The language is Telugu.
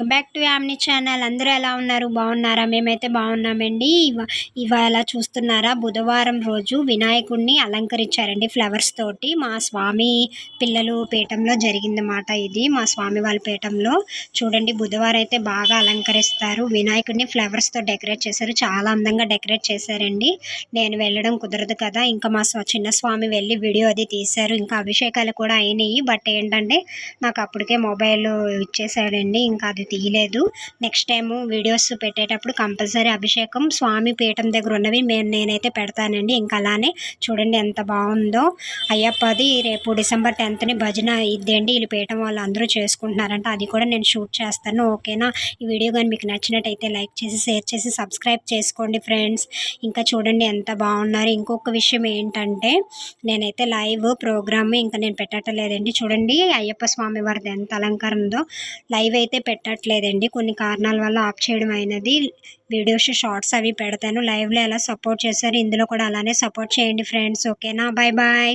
Welcome back to Yamni channel. అందరూ ఎలా ఉన్నారు? బాగున్నారా? మేమైతే బాగున్నామండి. ఇవాళ చూస్తున్నారా? బుధవారం రోజు వినాయకుడిని అలంకరించారండి ఫ్లవర్స్ తోటి. మా స్వామి పిల్లలు పీఠంలో జరిగిందన్నమాట ఇది. మా స్వామి వాళ్ళ పీఠంలో. చూడండి బుధవారం అయితే బాగా అలంకరిస్తారు. వినాయకుడిని ఫ్లవర్స్తో డెకరేట్ చేశారు. చాలా అందంగా డెకరేట్ చేశారండి. నేను వెళ్ళడం కుదరదు కదా. ఇంకా మా స్వ- చిన్న స్వామి వెళ్ళి వీడియో అది తీశారు. ఇంకా అభిషేకాలు కూడా అయినాయి. బట్ ఏంటంటే నాకు అప్పటికే మొబైల్ ఇచ్చేసాడండి ఇంకా అది తీయలేదు. నెక్స్ట్ టైము వీడియోస్ పెట్టేటప్పుడు కంపల్సరీ అభిషేకం స్వామి పీఠం దగ్గర ఉన్నవి మేము నేనైతే పెడతానండి. ఇంకా అలానే చూడండి ఎంత బాగుందో. అయ్యప్పది రేపు డిసెంబర్ టెన్త్ని భజన ఇద్దండి. వీళ్ళు పీఠం వాళ్ళు అందరూ చేసుకుంటున్నారంట. అది కూడా నేను షూట్ చేస్తాను. ఓకేనా? ఈ వీడియో కానీ మీకు నచ్చినట్టయితే లైక్ చేసి షేర్ చేసి సబ్స్క్రైబ్ చేసుకోండి ఫ్రెండ్స్. ఇంకా చూడండి ఎంత బాగున్నారు. ఇంకొక విషయం ఏంటంటే నేనైతే లైవ్ ప్రోగ్రామ్ ఇంకా నేను పెట్టట్లేదండి. చూడండి అయ్యప్ప స్వామి వారిది ఎంత అలంకారం ఉందో. లైవ్ అయితే పెట్ట చేయట్లేదండి కొన్ని కారణాల వల్ల ఆఫ్ చేయడం అయినది. వీడియోస్ షార్ట్స్ అవి పెడతాను. లైవ్లో ఎలా సపోర్ట్ చేశారు ఇందులో కూడా అలానే సపోర్ట్ చేయండి ఫ్రెండ్స్. ఓకేనా? Bye bye